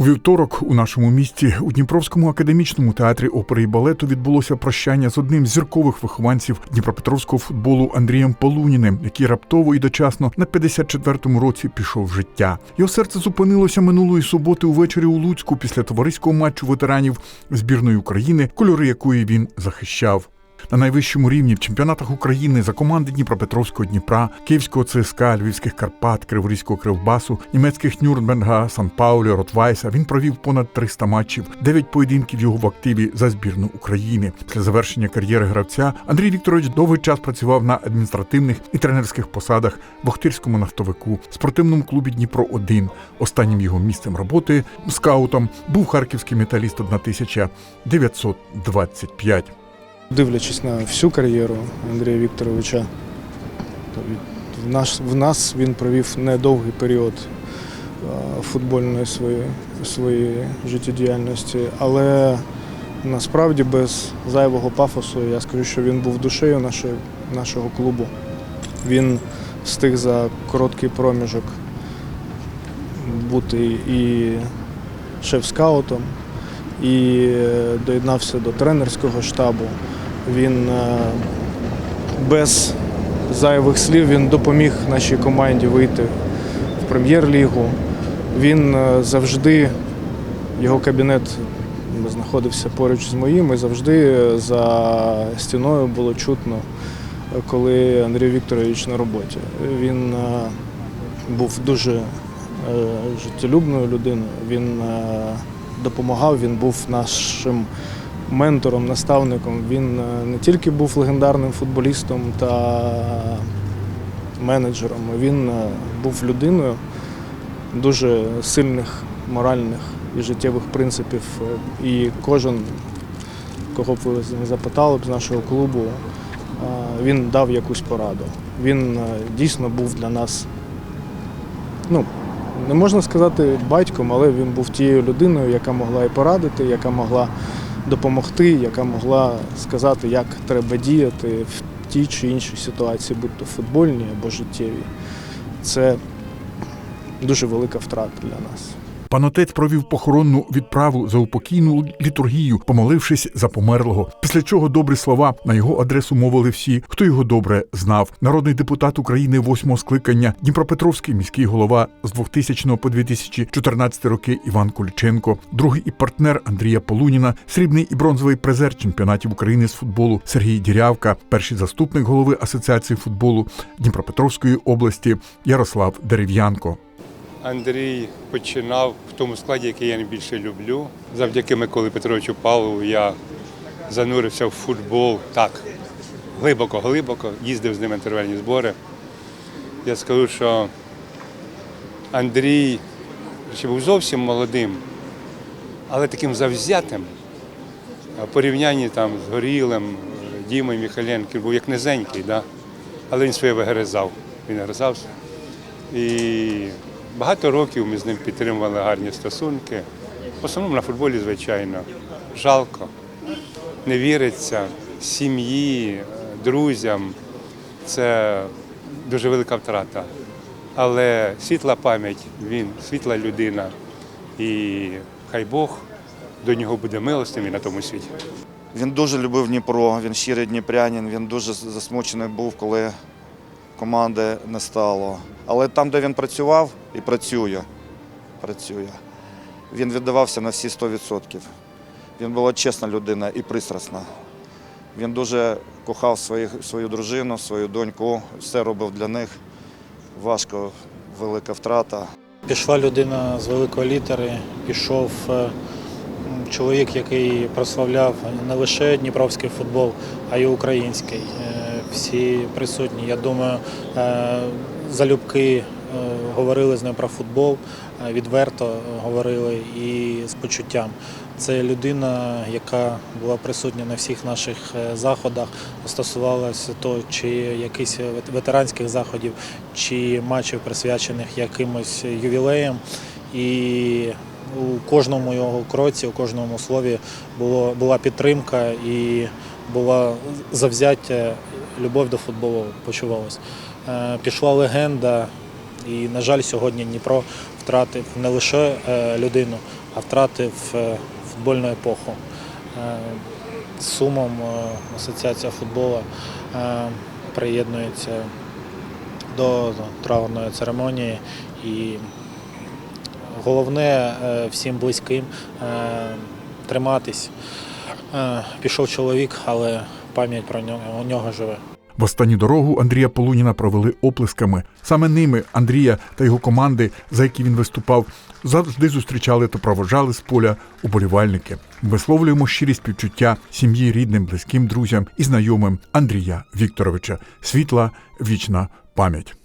У вівторок у нашому місті у Дніпровському академічному театрі опери і балету відбулося прощання з одним з зіркових вихованців Дніпропетровського футболу Андрієм Полуніним, який раптово і дочасно на 54-му році пішов в життя. Його серце зупинилося минулої суботи увечері у Луцьку після товариського матчу ветеранів збірної України, кольори якої він захищав. На найвищому рівні в чемпіонатах України за команди Дніпропетровського Дніпра, Київського ЦСКА, Львівських Карпат, Криворізького Кривбасу, німецьких Нюрнберга, Сан Паулі, Ротвайса він провів понад 300 матчів, 9 поєдинків його в активі за збірну України. Після завершення кар'єри гравця Андрій Вікторович довгий час працював на адміністративних і тренерських посадах в Охтирському нафтовику, спортивному клубі Дніпро 1 Останнім його місцем роботи скаутом був харківський металіст 1925. Дивлячись на всю кар'єру Андрія Вікторовича, то в нас, в нас він провів недовгий період е, футбольної своєї, своєї життєдіяльності, але насправді без зайвого пафосу я скажу, що він був душею нашої, нашого клубу. Він встиг за короткий проміжок бути і шеф-скаутом, і е, доєднався до тренерського штабу. Він е, без зайвих слів він допоміг нашій команді вийти в прем'єр-лігу. Він е, завжди, його кабінет знаходився поруч з моїм, і завжди за стіною було чутно, е, коли Андрій Вікторович на роботі. Він е, був дуже е, життєлюбною людиною. Він е, допомагав, він був нашим ментором, наставником. Він е, не тільки був легендарним футболістом та менеджером, він е, був людиною дуже сильних моральних і життєвих принципів. І кожен, кого б ви запитали б з нашого клубу, е, він дав якусь пораду. Він дійсно був для нас, ну, не можна сказати батьком, але він був тією людиною, яка могла і порадити, яка могла допомогти, яка могла сказати, як треба діяти в тій чи іншій ситуації, будь то футбольній або життєвій. Це дуже велика втрата для нас. Пан отець провів похоронну відправу за упокійну літургію, помолившись за померлого. Після чого добрі слова на його адресу мовили всі, хто його добре знав. Народний депутат України восьмого скликання, Дніпропетровський міський голова з 2000 по 2014 роки Іван Кульченко, другий і партнер Андрія Полуніна, срібний і бронзовий призер чемпіонатів України з футболу Сергій Дірявка, перший заступник голови Асоціації футболу Дніпропетровської області Ярослав Дерев'янко. Андрій починав в тому складі, який я найбільше люблю. Завдяки Миколі Петровичу Павлову я занурився в футбол так, глибоко-глибоко, їздив з ним на тервельні збори. Я скажу, що Андрій ще був зовсім молодим, але таким завзятим. В порівнянні там з Горілим, Дімою Міхаленком, був як низенький, да? але він своє вигризав. Він гризався. І багато років ми з ним підтримували гарні стосунки. В основному на футболі, звичайно. Жалко, не віриться сім'ї, друзям. Це дуже велика втрата. Але світла пам'ять, він світла людина. І хай Бог до нього буде милостивий на тому світі. Він дуже любив Дніпро, він щирий дніпрянин, він дуже засмучений був, коли команди не стало. Але там, де він працював і працює, працює, він віддавався на всі 100%. Він була чесна людина і пристрасна. Він дуже кохав своїх, свою дружину, свою доньку, все робив для них. Важко, велика втрата. Пішла людина з великої літери, пішов е, чоловік, який прославляв не лише дніпровський футбол, а й український. Е, Всі присутні, я думаю, е, залюбки е, говорили з ним про футбол, е, відверто говорили і з почуттям. Це людина, яка була присутня на всіх наших е, заходах, стосувалося то чи якихось ветеранських заходів, чи матчів присвячених якимось ювілеям. І у кожному його кроці, у кожному слові було, була підтримка і була завзяття, любов до футболу почувалась. Е, Пішла легенда, і, на жаль, сьогодні Дніпро втратив не лише е, людину, а втратив е, футбольну епоху. З сумом Асоціація футболу приєднується до траурної церемонії і головне всім близьким триматись. Пішов чоловік, але пам'ять про нього живе. В останню дорогу Андрія Полуніна провели оплесками. Саме ними Андрія та його команди, за які він виступав, завжди зустрічали та проводжали з поля уболівальники. Висловлюємо щирі співчуття сім'ї, рідним, близьким друзям і знайомим Андрія Вікторовича. Світла вічна пам'ять.